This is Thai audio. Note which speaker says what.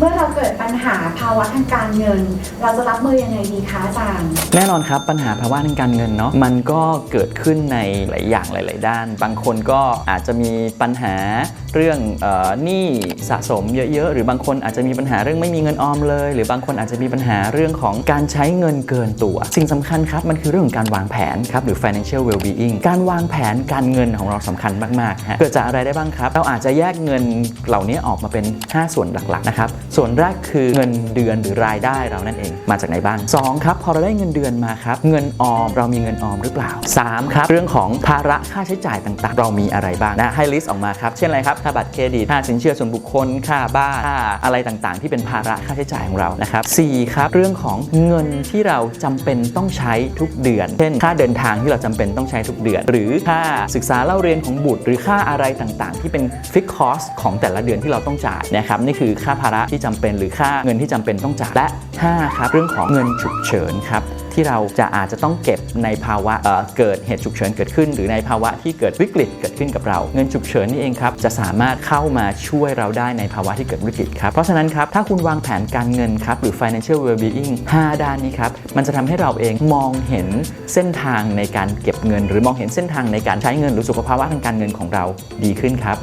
Speaker 1: เมื่อเราเกิดปัญหาภาวะทางการเงิน เราจะรับมือยังไงดีคะอาจารย์
Speaker 2: แน่นอนครับปัญหาภาวะทางการเงินเนาะมันก็เกิดขึ้นในหลายอย่างหลาย ๆ ด้าน บางคนก็อาจจะมีปัญหาเรื่องเออหนี้สะสมเยอะ ๆ หรือบางคนอาจจะมีปัญหาเรื่องไม่มีเงินออมเลย หรือบางคนอาจจะมีปัญหาเรื่องของการใช้เงินเกินตัว สิ่งสำคัญครับมันคือเรื่องของการวางแผนครับหรือ financial well-being การวางแผนการเงินของเราสำคัญมากๆฮะเกิดจากอะไรได้บ้างครับ เราอาจจะแยกเงินเหล่านี้ออกมาเป็น 5 ส่วนหลัก ๆ นะครับส่วนแรกคือเงินเดือนหรือรายได้เรานั่นเองมาจากไหนบ้าง 2 ครับ พอเราได้เงินเดือนมาครับ เงินออมเรามีเงินออมหรือเปล่า 3 ครับ เรื่องของภาระค่าใช้จ่ายต่างๆ เรามีอะไรบ้างนะให้ลิสต์ออกมาครับเช่นอะไรครับค่าบัตรเครดิตค่าสินเชื่อส่วนบุคคลค่าบ้านค่าอะไรต่างๆ ที่เป็นภาระค่าใช้จ่ายของเรานะครับสี่ครับเรื่องของเงินที่เราจำเป็นต้องใช้ทุกเดือน เช่น ค่าเดินทางที่เราจำเป็นต้องใช้ทุกเดือน หรือค่าศึกษาเล่าเรียนของบุตร หรือค่าอะไรต่างๆ ที่เป็นฟิกคอสของแต่ละเดือนที่เราต้องจ่ายนะครับนี่คือค่าภาระที่จำเป็นหรือค่าเงินที่จำเป็นต้องจ่ายและห้าครับ เรื่องของเงินฉุกเฉินครับที่เราจะอาจจะต้องเก็บในภาวะเเกิดเหตุฉุกเฉินเกิดขึ้น หรือในภาวะที่เกิดวิกฤตเกิดขึ้นกับเรา เงินฉุกเฉินนี่เองครับจะสามารถเข้ามาช่วยเราได้ในภาวะที่เกิดวิกฤตครับเพราะฉะนั้นครับถ้าคุณวางแผนการเงินครับหรือ financial well-being 5 ด้านนี้ครับมันจะทำให้เราเองมองเห็นเส้นทางในการเก็บเงิน หรือมองเห็นเส้นทางในการใช้เงินหรือสุขภาวะทางการเงินของเราดีขึ้นครับ